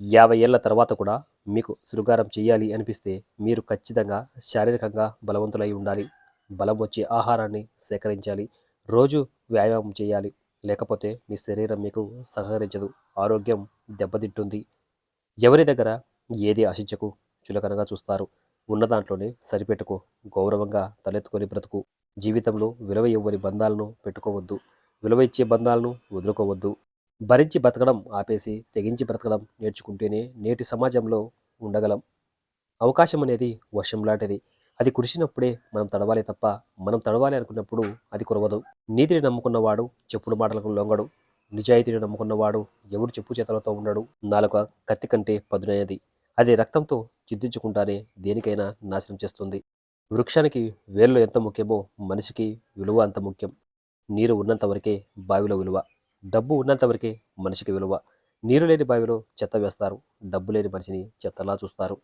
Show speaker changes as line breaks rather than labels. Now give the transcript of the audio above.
యాభై ఏళ్ళ తర్వాత కూడా మీకు శృంగారం చేయాలి అనిపిస్తే మీరు ఖచ్చితంగా శారీరకంగా బలవంతులై ఉండాలి. బలం వచ్చే ఆహారాన్ని సేకరించాలి. రోజు వ్యాయామం చేయాలి. లేకపోతే మీ శరీరం మీకు సహకరించదు. ఆరోగ్యం దెబ్బతింటుంది. ఎవరి దగ్గర ఏది ఆశించకు? చులకనగా చూస్తారు. ఉన్న దాంట్లోనే సరిపెట్టుకో. గౌరవంగా తలెత్తుకొని బ్రతుకు. జీవితంలో విలువ ఇవ్వని బంధాలను పెట్టుకోవద్దు. విలువ ఇచ్చే బంధాలను వదులుకోవద్దు. భరించి బ్రతకడం ఆపేసి తెగించి బ్రతకడం నేర్చుకుంటేనే నేటి సమాజంలో ఉండగలం. అవకాశం అనేది వర్షం లాంటిది. అది కురిసినప్పుడే మనం తడవాలి తప్ప మనం తడవాలి అనుకున్నప్పుడు అది కురవదు. నీతిని నమ్ముకున్నవాడు చెప్పుడు మాటలకు లొంగడు. నిజాయితీని నమ్ముకున్నవాడు ఎవడు చెప్పు చేతలతో ఉండడు. నాలుక కత్తి కంటే పదునైనది. అది రక్తంతో చింతించుకుంటానే దేనికైనా నాశనం చేస్తుంది. వృక్షానికి వేళ్ళు ఎంత ముఖ్యమో మనిషికి విలువ అంత ముఖ్యం. నీరు ఉన్నంత వరకే బావిలో విలువ. డబ్బు ఉన్నంత వరకే మనిషికి విలువ. నీరు లేని బావిలో చెత్త వేస్తారు. డబ్బు లేని మనిషిని చెత్తలా చూస్తారు.